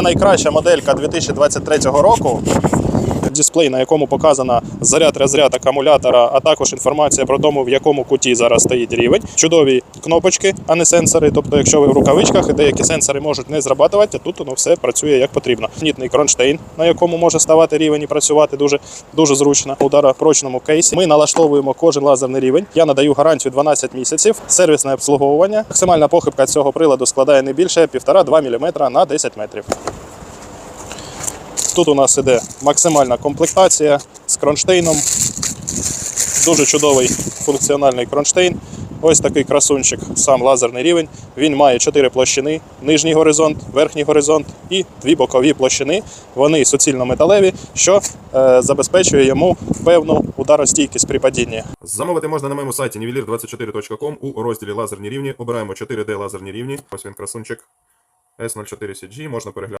Найкраща моделька 2023 року. Дисплей, на якому показана заряд, розряд акумулятора, а також інформація про тому, в якому куті зараз стоїть рівень. Чудові кнопочки, а не сенсори. Тобто, якщо ви в рукавичках, і деякі сенсори можуть не зрабатувати, а тут воно все працює як потрібно. Нітний кронштейн, на якому може ставати рівень і працювати дуже, дуже зручно. У ударопрочному кейсі. Ми налаштовуємо кожен лазерний рівень. Я надаю гарантію 12 місяців, сервісне обслуговування. Максимальна похибка цього приладу складає не більше 1,5-2 мм на 10 метрів. Тут у нас іде максимальна комплектація з кронштейном. Дуже чудовий функціональний кронштейн. Ось такий красунчик, сам лазерний рівень. Він має 4 площини: нижній горизонт, верхній горизонт і дві бокові площини. Вони суцільно металеві, що е, забезпечує йому певну ударостійкість при падінні. Замовити можна на моєму сайті nivelir24.com у розділі лазерні рівні. Обираємо 4D лазерні рівні. Ось він красунчик S04CG. Можна переглянути.